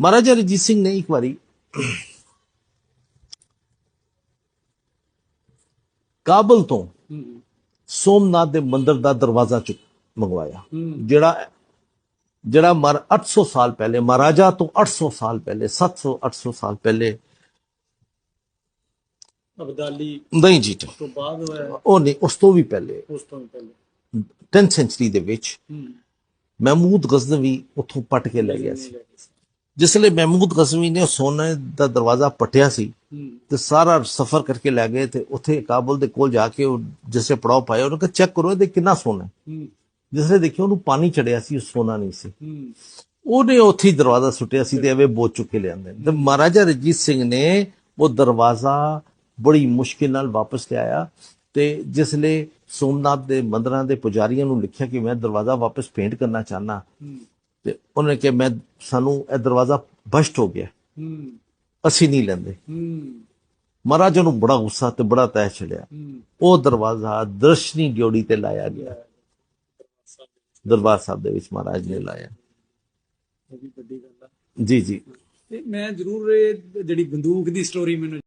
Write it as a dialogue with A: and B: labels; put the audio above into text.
A: ਮਹਾਰਾਜਾ ਰਣਜੀਤ ਸਿੰਘ ਨੇ ਇੱਕ ਵਾਰੀ ਕਾਬਲ ਤੋਂ ਸੋਮਨਾਥ ਦੇ ਮੰਦਿਰ ਦਾ ਦਰਵਾਜ਼ਾ ਚੁੱਕ ਮੰਗਵਾਇਆ। ਜਿਹੜਾ ਜਿਹੜਾ ਮਰ 800 ਸਾਲ ਪਹਿਲੇ ਮਹਾਰਾਜਾ ਤੋਂ 800 ਸਾਲ ਪਹਿਲੇ 700 800 ਸਾਲ ਪਹਿਲੇ
B: ਅਬਦਾਲੀ
A: ਨਹੀਂ ਜੀ
B: ਤੋਂ ਬਾਅਦ ਹੋਇਆ।
A: ਉਹ ਨਹੀਂ ਉਸ ਤੋਂ ਵੀ ਪਹਿਲੇ।
B: ਉਸ ਤੋਂ ਪਹਿਲੇ।
A: 10th ਸੈਂਚਰੀ ਦੇ ਵਿੱਚ ਮਹਿਮੂਦ ਗਜ਼ਨਵੀ ਉੱਥੋਂ ਪਟ ਕੇ ਲੈ ਗਿਆ ਸੀ। ਜਿਸ ਲਈ ਮਹਿਮੂਦ ਗਜ਼ਨਵੀ ਨੇ ਸੋਨੇ ਦਾ ਦਰਵਾਜ਼ਾ ਪਟਿਆ ਸੀ ਤੇ ਸਾਰਾ ਸਫ਼ਰ ਕਰਕੇ ਲੈ ਗਏ ਤੇ ਉੱਥੇ ਕਾਬਲ ਦੇ ਕੋਲ ਜਾ ਕੇ ਜਿਸੇ ਪੜਾਅ ਪਾਇਆ ਉਹਨੇ ਕਿਹਾ ਚੈੱਕ ਕਰੋ ਇਹਦੇ ਕਿੰਨਾ ਸੋਨਾ ਹੈ? ਜਿਸ ਲਈ ਦੇਖਿਆ ਉਹਨੂੰ ਪਾਣੀ ਚੜਿਆ ਸੀ ਉਹ ਸੋਨਾ ਨਹੀਂ ਸੀ। ਉਹਨੇ ਉੱਥੇ ਹੀ ਦਰਵਾਜ਼ਾ ਸੁੱਟਿਆ ਸੀ ਤੇ ਐਵੇਂ ਬੋਝ ਚੁੱਕ ਕੇ ਲਿਆਂਦੇ ਨੇ। ਤੇ ਮਹਾਰਾਜਾ ਰਣਜੀਤ ਸਿੰਘ ਨੇ ਉਹ ਦਰਵਾਜ਼ਾ ਬੜੀ ਮੁਸ਼ਕਿਲ ਨਾਲ ਵਾਪਸ ਲਿਆਇਆ ਤੇ ਜਿਸ ਲਈ ਸੋਮਨਾਥ ਦੇ ਮੰਦਰਾਂ ਦੇ ਪੁਜਾਰੀਆਂ ਨੂੰ ਲਿਖਿਆ ਕਿ ਮੈਂ ਦਰਵਾਜ਼ਾ ਵਾਪਸ ਪੇਂਟ ਕਰਨਾ ਚਾਹਨਾ ਤੇ ਉਹਨੇ ਕਿਹਾ ਮੈਂ ਸਾਨੂੰ ਇਹ ਦਰਵਾਜ਼ਾ ਬਸ਼ਟ ਹੋ ਗਿਆ।
B: ਹੂੰ।
A: ਅਸੀਂ ਨਹੀਂ ਲੈਂਦੇ।
B: ਹੂੰ।
A: ਮਹਾਰਾਜਾ ਨੂੰ ਬੜਾ ਗੁੱਸਾ ਤੇ ਬੜਾ ਤੈਅ ਚੜਿਆ। ਉਹ ਦਰਵਾਜ਼ਾ ਦਰਸ਼ਨੀ ਡਿਓੜੀ ਤੇ ਲਾਇਆ ਗਿਆ। ਦਰਬਾਰ ਸਾਹਿਬ ਦੇ ਵਿੱਚ ਮਹਾਰਾਜ ਨੇ ਲਾਇਆ।
B: ਵੱਡੀ ਗੱਲ
A: ਜੀ ਜੀ।
B: ਮੈਂ ਜ਼ਰੂਰ ਇਹ ਜਿਹੜੀ ਬੰਦੂਕ ਦੀ ਸਟੋਰੀ ਮੈਨੂੰ